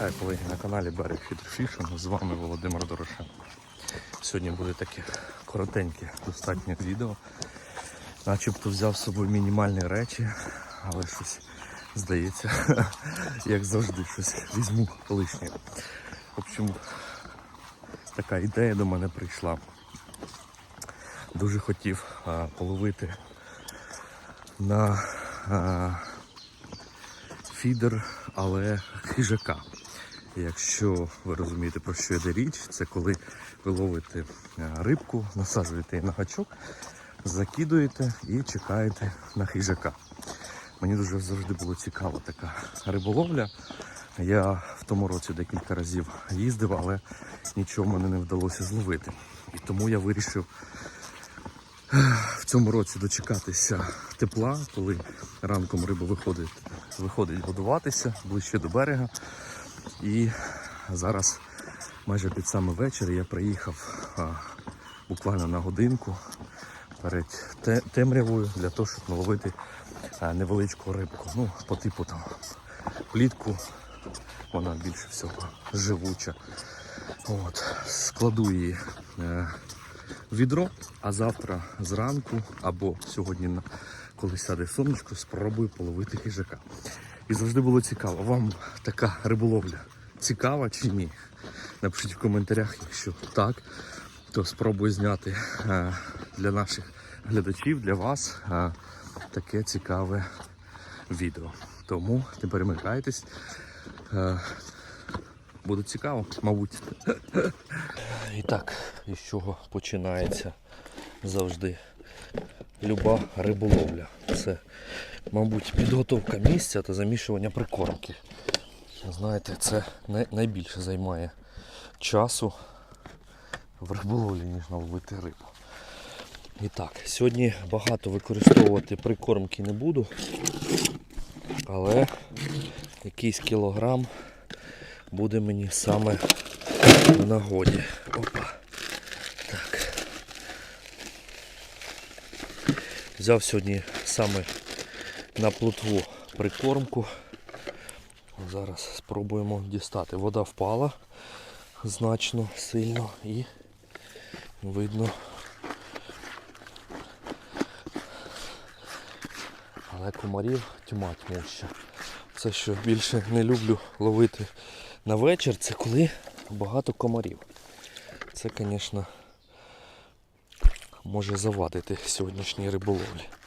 Вітаю колеги на каналі Берег Фітерфішинг. З вами Володимир Дорошенко. Сьогодні буде таке коротеньке, достатнє відео. Начебто взяв з собою мінімальні речі, але щось здається, як завжди, щось візьму лишнє. В общем, така ідея до мене прийшла. Дуже хотів а, половити на а, фідер, але хижака. Якщо ви розумієте, про що йде річ, це коли ви ловите е, рибку, насаджуєте її на гачок, закидуєте і чекаєте на хижака. Мені дуже завжди було цікаво така риболовля. Я в тому році декілька разів їздив, але нічого мене не вдалося зловити. І тому я вирішив в цьому році дочекатися тепла, коли ранком риба виходить, виходить годуватися ближче до берега. І зараз майже під саме вечір я приїхав а, буквально на годинку перед те- темрявою для того, щоб наловити а, невеличку рибку. Ну, по типу там плітку, вона більше всього живуча. От, складу її е, відро, а завтра зранку або сьогодні, коли сяде сонечко, спробую половити хижака. І завжди було цікаво, вам така риболовля цікава чи ні? Напишіть в коментарях, якщо так, то спробую зняти е, для наших глядачів, для вас е, таке цікаве відео. Тому не перемикайтесь. Е, Буде цікаво, мабуть. І так, із чого починається завжди люба риболовля. Це, мабуть, підготовка місця та замішування прикормки. Знаєте, це найбільше займає часу в риболовлі, ніж наловити рибу. І так, сьогодні багато використовувати прикормки не буду, але якийсь кілограм буде мені саме в нагоді. Опа. Так. Взяв сьогодні саме на плотву прикормку. Зараз спробуємо дістати. Вода впала значно сильно і видно. Але комарів тьма тьмуща. Це що більше не люблю ловити на вечір, це коли багато комарів. Це, звісно, може завадити сьогоднішній риболовлі.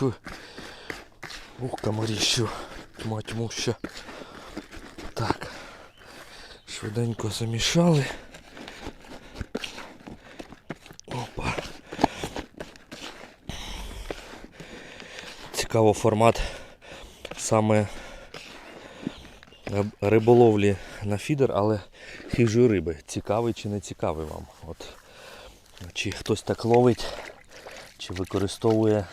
Фу. Ух, комаріщу, тьма тьмуща. Так. Швиденько замішали. Опа. Цікаво формат саме риболовлі на фідер, але хижої риби. Цікавий чи не цікавий вам? От, чи хтось так ловить, чи використовує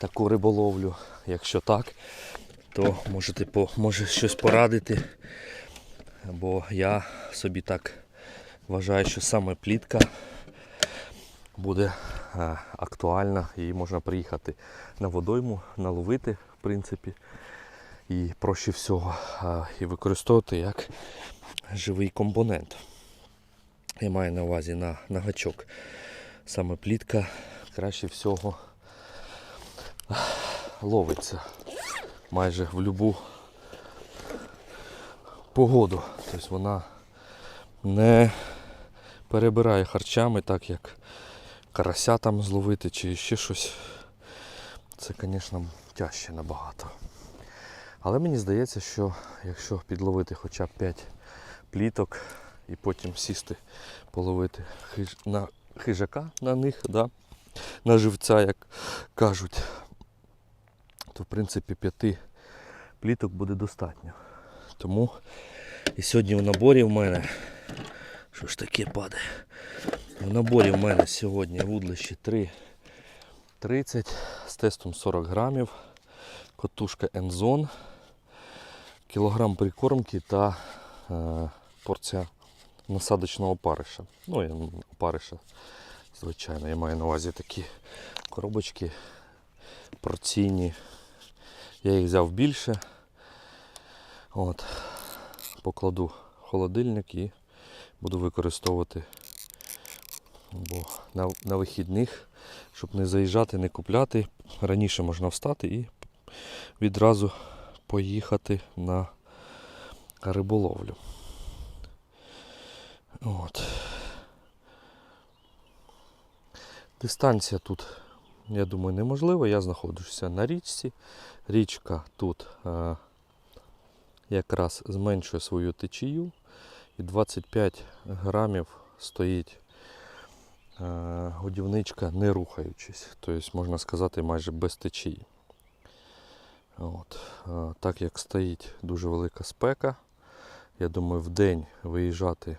таку риболовлю. Якщо так, то можете по, може щось порадити. Бо я собі так вважаю, що саме плітка буде е, актуальна і можна приїхати на водойму, наловити, в принципі, і проще всього е, і використовувати як живий компонент. Я маю на увазі на, на гачок. Саме плітка краще всього ловиться майже в будь-яку погоду. Тобто вона не перебирає харчами, так як карася там зловити чи ще щось. Це, звісно, тяжче набагато. Але мені здається, що якщо підловити хоча б 5 пліток і потім сісти половити хиж... на хижака на них, да? на живця, як кажуть, то в принципі 5 пліток буде достатньо. Тому і сьогодні в наборі в мене. Що ж таке падає? В наборі в мене сьогодні вудлище 3,30 з тестом 40 грамів, котушка Enzone, кілограм прикормки та е, порція насадочного опариша. Ну, я опариша, звичайно, я маю на увазі такі коробочки порційні Я їх взяв більше. От. Покладу холодильник і буду використовувати бо на, на вихідних, щоб не заїжджати, не купляти. Раніше можна встати і відразу поїхати на риболовлю. От. Дистанція тут, я думаю, неможлива. Я знаходжуся на річці. Річка тут е, якраз зменшує свою течію. І 25 грамів стоїть е, годівничка не рухаючись. Тобто, можна сказати, майже без течії. От. е, Так як стоїть дуже велика спека, я думаю, в день виїжджати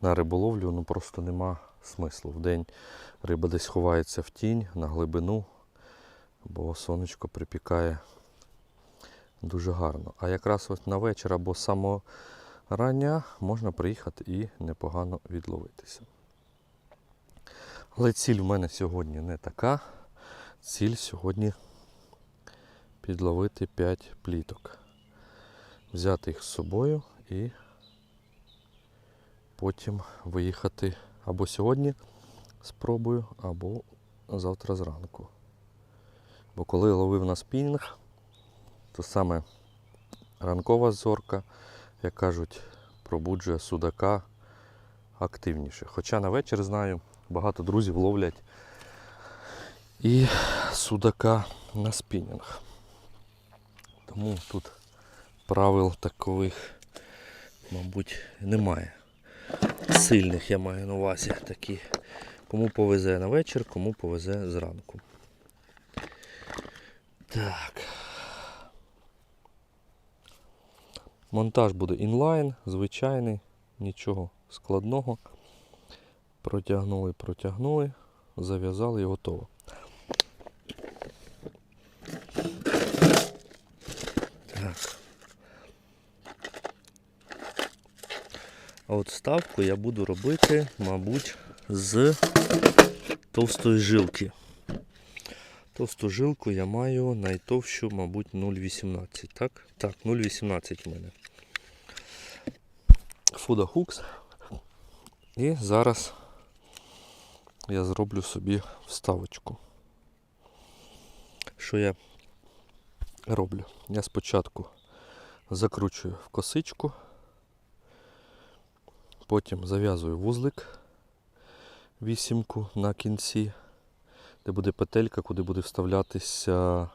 на риболовлю ну просто нема смислу. В день риба десь ховається в тінь на глибину, бо сонечко припікає дуже гарно. А якраз от на вечір або само рання можна приїхати і непогано відловитися. Але ціль в мене сьогодні не така. Ціль сьогодні підловити 5 пліток. Взяти їх з собою і потім виїхати або сьогодні спробую, або завтра зранку. Бо коли ловив на спінінг, то саме ранкова зорка, як кажуть, пробуджує судака активніше. Хоча на вечір знаю, багато друзів ловлять і судака на спінінг. Тому тут правил такових, мабуть, немає. Сильних я маю на увазі такі. Кому повезе на вечір, кому повезе зранку. Так. Монтаж буде інлайн, звичайний, нічого складного. Протягнули, протягнули, зав'язали і готово. А от ставку я буду робити, мабуть, з товстої жилки. Товсту жилку я маю найтовщу, мабуть, 0,18. Так? Так, 0,18 в мене. Фуда Hooks. І зараз я зроблю собі вставочку. Що я роблю? Я спочатку закручую в косичку, потім зав'язую вузлик вісімку на кінці, де буде петелька, куди буде вставлятися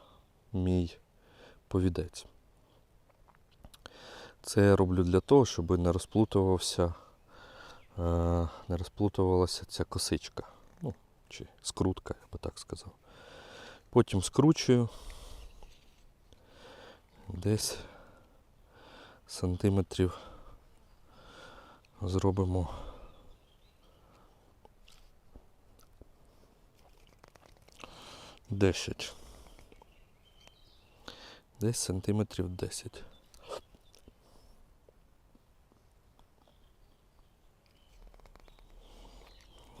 мій повідець. Це я роблю для того, щоб не розплутувався, е, не розплутувалася ця косичка. Ну, чи скрутка, я би так сказав. Потім скручую десь сантиметрів зробимо десять. Десь сантиметрів десять.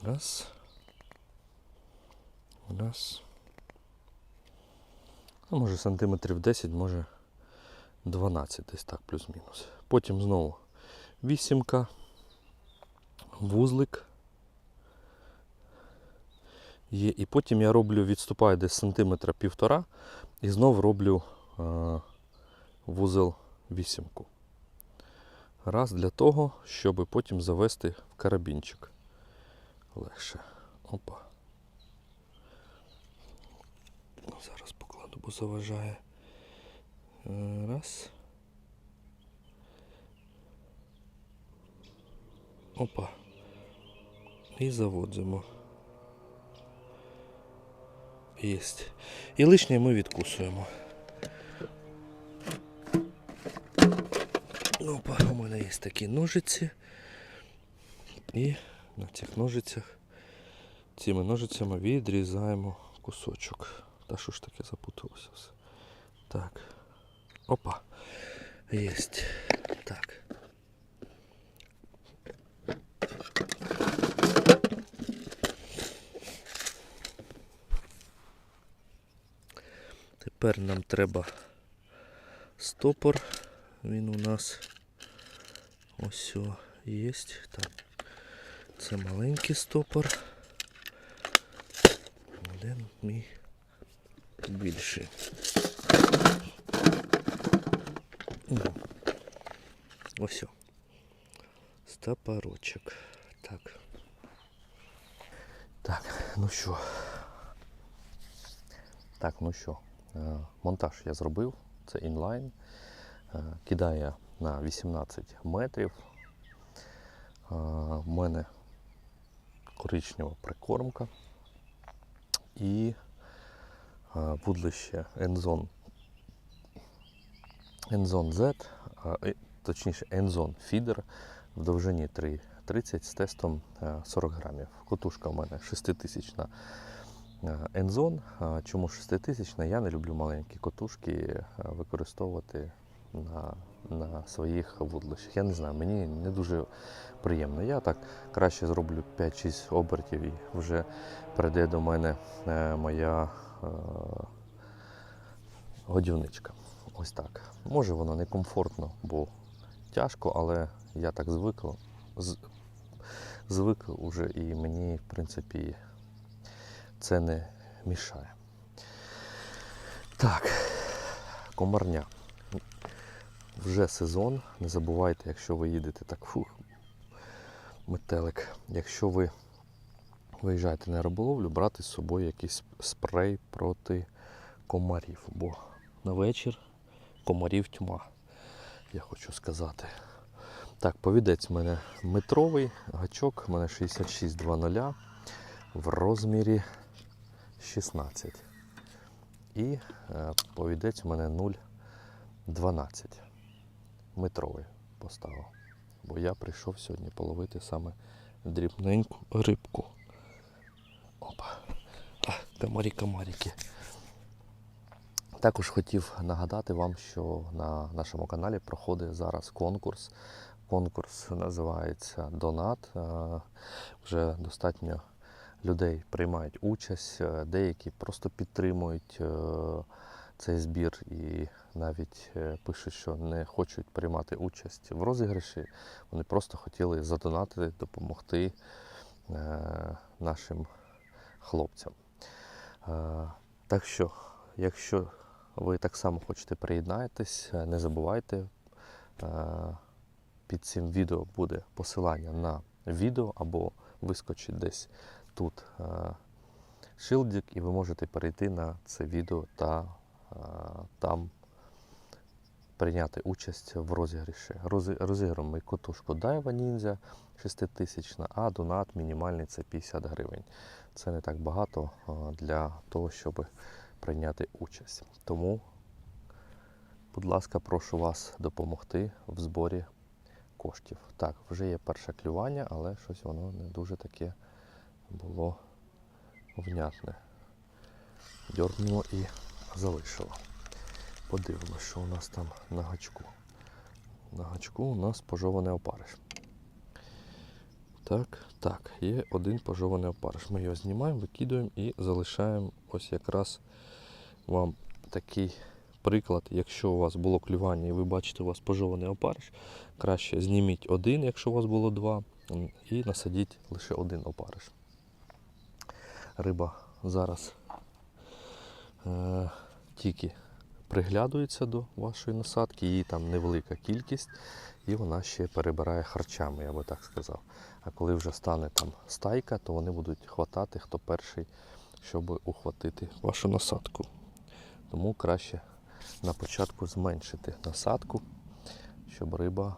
Раз. Раз. Ну, може сантиметрів 10, може 12, десь так, плюс-мінус. Потім знову вісімка, вузлик. Є. І потім я роблю, відступаю десь сантиметра півтора і знову роблю е, вузел вісімку. Раз для того, щоб потім завести в карабінчик. Легше. Опа. Зараз покладу, бо заважає. Е, Раз. Опа. І заводимо. Єсть. І лишнє ми відкусуємо. Опа, у мене є такі ножиці. І на цих ножицях цими ножицями відрізаємо кусочок. Та що ж таке запуталося все. Так. Опа. Єсть. Так. Тепер нам треба стопор. Він у нас ось є. Так. Це маленький стопор. Де мій більший? Ось. О. Так. Так, ну що. Так, ну що, е, монтаж я зробив, це інлайн. Е, Кидає на 18 метрів. Е, У мене коричнева прикормка і е, вудлище Enzone Enzone Z, е, точніше Enzone Feeder в довжині 3,30 з тестом е, 40 грамів. Котушка у мене 6000 Enzone. А Чому 6000? Я не люблю маленькі котушки е, використовувати на, на своїх вудлищах. Я не знаю, мені не дуже приємно. Я так краще зроблю 5-6 обертів і вже прийде до мене е, моя е, годівничка. Ось так. Може воно не комфортно, бо тяжко, але я так звик, звик уже і мені, в принципі, це не мішає. Так, комарня. Вже сезон. Не забувайте, якщо ви їдете так, фух, метелик. Якщо ви виїжджаєте на риболовлю, брати з собою якийсь спрей проти комарів. Бо на вечір комарів тьма, я хочу сказати. Так, повідець у мене метровий, гачок у мене 66,20 в розмірі 16. І е, повідець у мене 0,12 метровий поставив. Бо я прийшов сьогодні половити саме дрібненьку рибку. Опа. А, комарі, комаріки. Також хотів нагадати вам, що на нашому каналі проходить зараз конкурс. Конкурс називається Донат. Е, Вже достатньо людей приймають участь, е, деякі просто підтримують е, цей збір і навіть пишуть, що не хочуть приймати участь в розіграші. Вони просто хотіли задонатити, допомогти нашим хлопцям. Так що, якщо ви так само хочете приєднатись, е, не забувайте. е, Під цим відео буде посилання на відео або вискочить десь тут е, шилдик, і ви можете перейти на це відео та там прийняти участь в розіграші. Рози- Розіграємо ми котушку Daiwa Ninja 6000, а донат мінімальний це 50 гривень. Це не так багато для того, щоб прийняти участь. Тому, будь ласка, прошу вас допомогти в зборі коштів. Так, вже є перше клювання, але щось воно не дуже таке було внятне. Дьорнуло і залишило. Подивимося, що у нас там на гачку. На гачку у нас пожований опариш. Так, так, є один пожований опариш. Ми його знімаємо, викидуємо і залишаємо ось якраз вам такий приклад. Якщо у вас було клювання і ви бачите, у вас пожований опариш, краще зніміть один, якщо у вас було два, і насадіть лише один опариш. Риба зараз е, тільки приглядується до вашої насадки, її там невелика кількість, і вона ще перебирає харчами, я би так сказав. А коли вже стане там стайка, то вони будуть хватати хто перший, щоб ухватити вашу насадку. Тому краще на початку зменшити насадку, щоб риба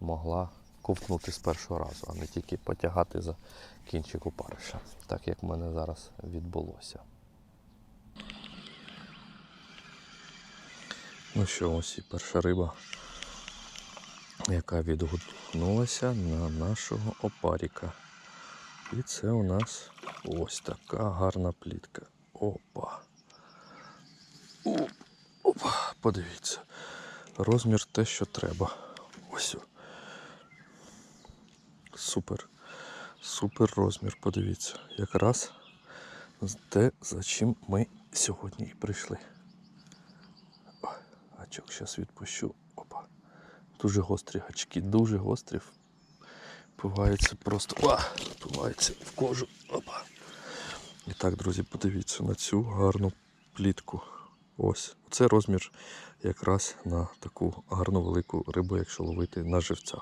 могла ковтнути з першого разу, а не тільки потягати за кінчик опариша, так як в мене зараз відбулося. Ну що, ось і перша риба, яка відгукнулася на нашого опаріка. І це у нас ось така гарна плітка. Опа. О, опа, подивіться. Розмір те, що треба. Ось. о. Супер. Супер розмір, подивіться. Якраз те, за чим ми сьогодні і прийшли. О, гачок зараз відпущу. Опа. Дуже гострі гачки, дуже гострі. Впиваються просто. А, впиваються в кожу. Опа. І так, друзі, подивіться на цю гарну плітку. Ось. Це розмір якраз на таку гарну велику рибу, якщо ловити на живця.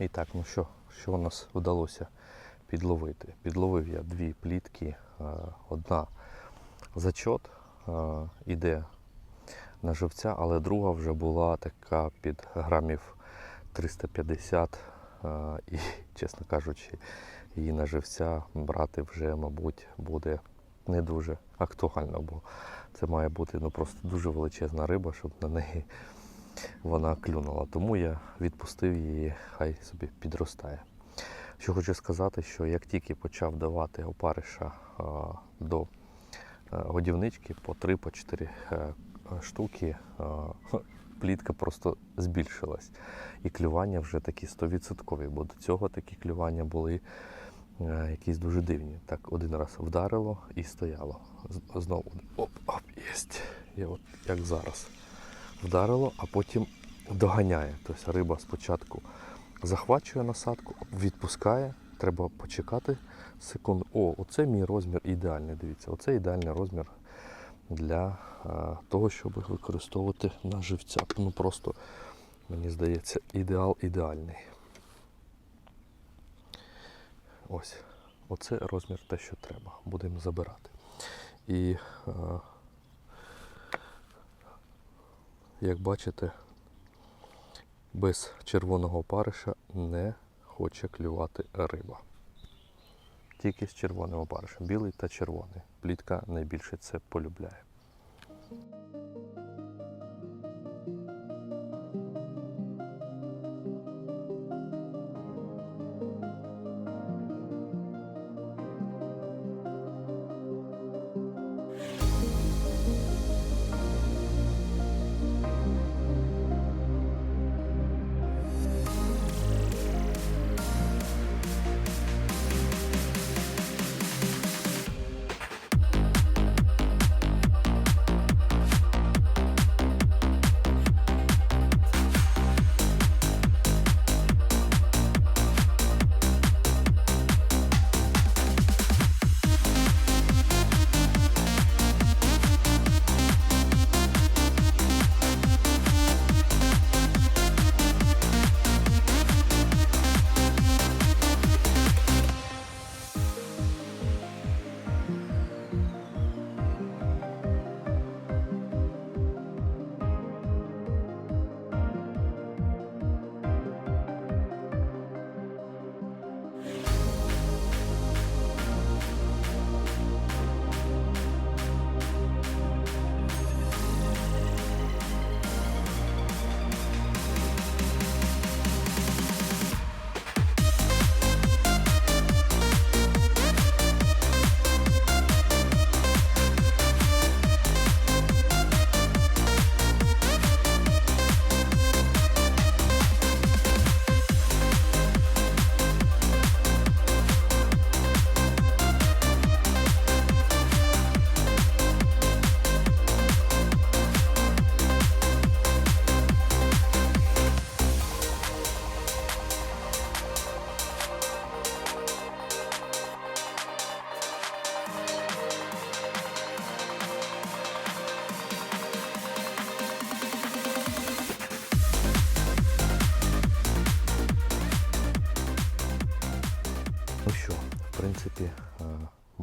І так, ну що, що у нас вдалося підловити? Підловив я дві плітки. Е, Одна зачот е, іде на живця, але друга вже була така під грамів 350. е, І, чесно кажучи, її на живця брати вже, мабуть, буде не дуже актуально, бо це має бути ну, просто дуже величезна риба, щоб на неї вона клюнула. Тому я відпустив її, хай собі підростає. Що хочу сказати, що як тільки почав давати опариша до годівнички по 3-4 е, штуки, а, плітка просто збільшилась. І клювання вже такі 100%, бо до цього такі клювання були е, якісь дуже дивні. Так один раз вдарило і стояло. Знову оп, оп, єсть. І от як зараз вдарило, а потім доганяє. Тобто риба спочатку захвачує насадку, відпускає, треба почекати секунду. О, оце мій розмір ідеальний. Дивіться, оце ідеальний розмір для а, того, щоб використовувати на живця. Ну просто, мені здається, ідеал ідеальний. Ось, оце розмір те, що треба. Будемо забирати. І а, як бачите, без червоного опариша не хоче клювати риба. Тільки з червоним опаришем. Білий та червоний. Плітка найбільше це полюбляє.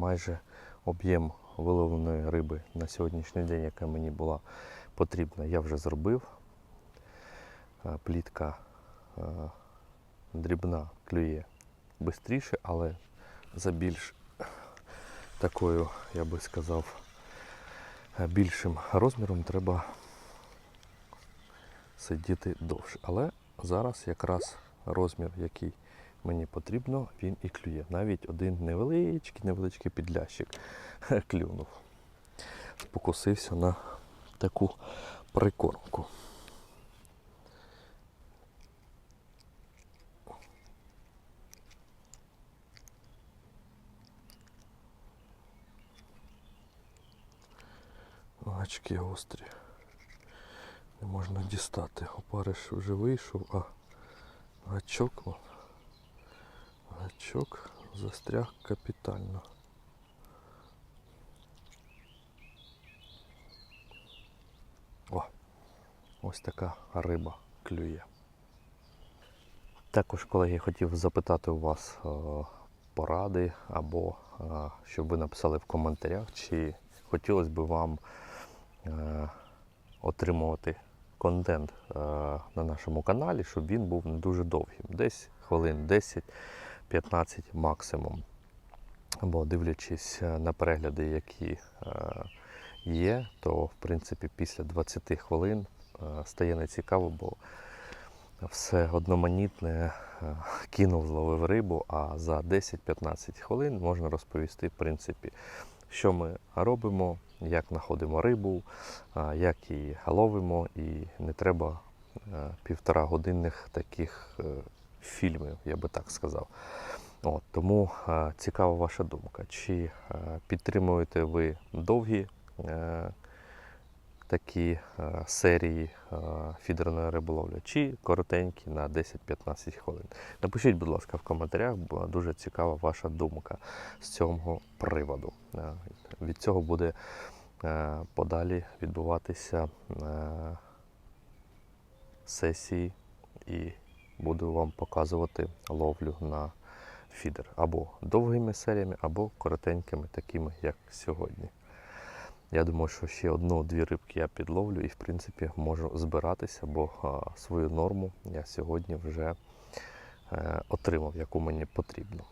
Майже об'єм виловленої риби на сьогоднішній день, яка мені була потрібна, я вже зробив. Е, Плітка е, дрібна клює швидше, але за більш такою, я би сказав, е, більшим розміром треба сидіти довше. Але зараз якраз розмір, який мені потрібно, він і клює. Навіть один невеличкий, невеличкий підлящик клюнув. Спокусився на таку прикормку. Гачки гострі. Не можна дістати. Опариш вже вийшов, а гачок, гачок застряг капітально. О, ось така риба клює. Також, колеги, хотів запитати у вас е, поради або е, щоб ви написали в коментарях, чи хотілося б вам е, отримувати контент на нашому каналі, щоб він був не дуже довгим. Десь хвилин 10-15 максимум. Бо дивлячись е, на перегляди, які е, є, то в принципі після 20 хвилин е, стає нецікаво, бо все одноманітне кинув, зловив рибу, а за 10-15 хвилин можна розповісти, в принципі, що ми робимо, як знаходимо рибу, як її ловимо, і не треба півтора годинних таких фільмів, я би так сказав. От, тому е, цікава ваша думка. Чи е, підтримуєте ви довгі е, такі е, серії е, фідерної риболовлі, чи коротенькі на 10-15 хвилин? Напишіть, будь ласка, в коментарях, бо дуже цікава ваша думка з цього приводу. Е, Від цього буде е, подалі відбуватися е, сесії і буду вам показувати ловлю на фідер або довгими серіями, або коротенькими, такими, як сьогодні. Я думаю, що ще одну-дві рибки я підловлю і, в принципі, можу збиратися, бо свою норму я сьогодні вже е, отримав, яку мені потрібно.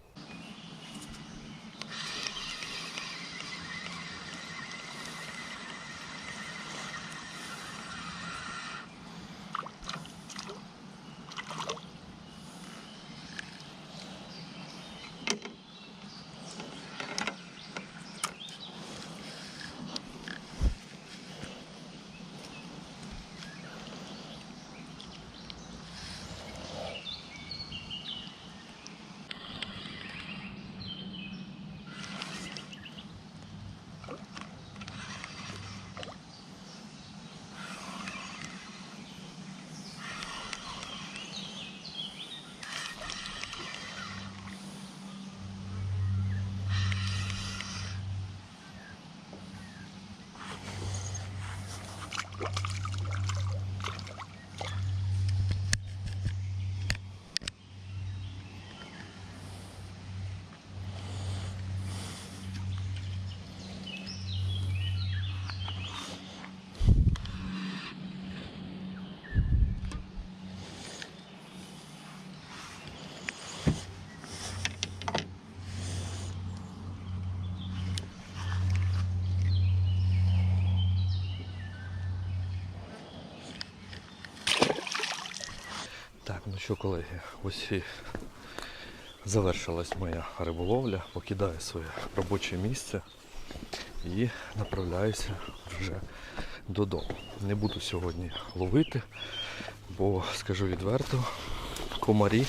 Так, ну що, колеги, ось і завершилась моя риболовля. Покидаю своє робоче місце і направляюся вже додому. Не буду сьогодні ловити, бо скажу відверто, комарі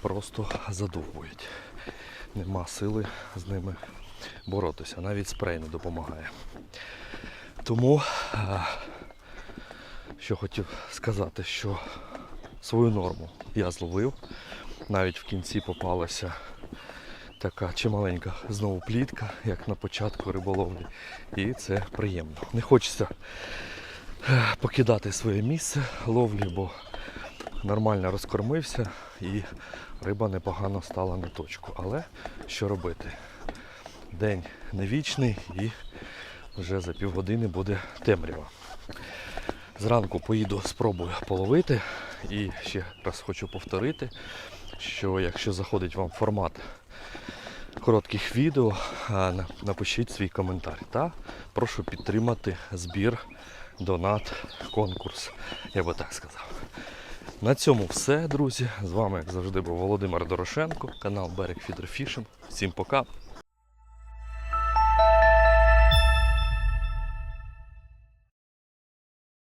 просто задовбують. Нема сили з ними боротися. Навіть спрей не допомагає. Тому, е, що хотів сказати, що свою норму я зловив. Навіть в кінці попалася така чималенька знову плітка, як на початку риболовлі. І це приємно. Не хочеться е, покидати своє місце ловлі, бо нормально розкормився і риба непогано стала на точку. Але що робити? День не вічний і вже за півгодини буде темрява. Зранку поїду, спробую половити. І ще раз хочу повторити, що якщо заходить вам формат коротких відео, напишіть свій коментар. Та прошу підтримати збір, донат, конкурс, я би так сказав. На цьому все, друзі. З вами, як завжди, був Володимир Дорошенко, канал Берег Фідерфішинг. Всім пока.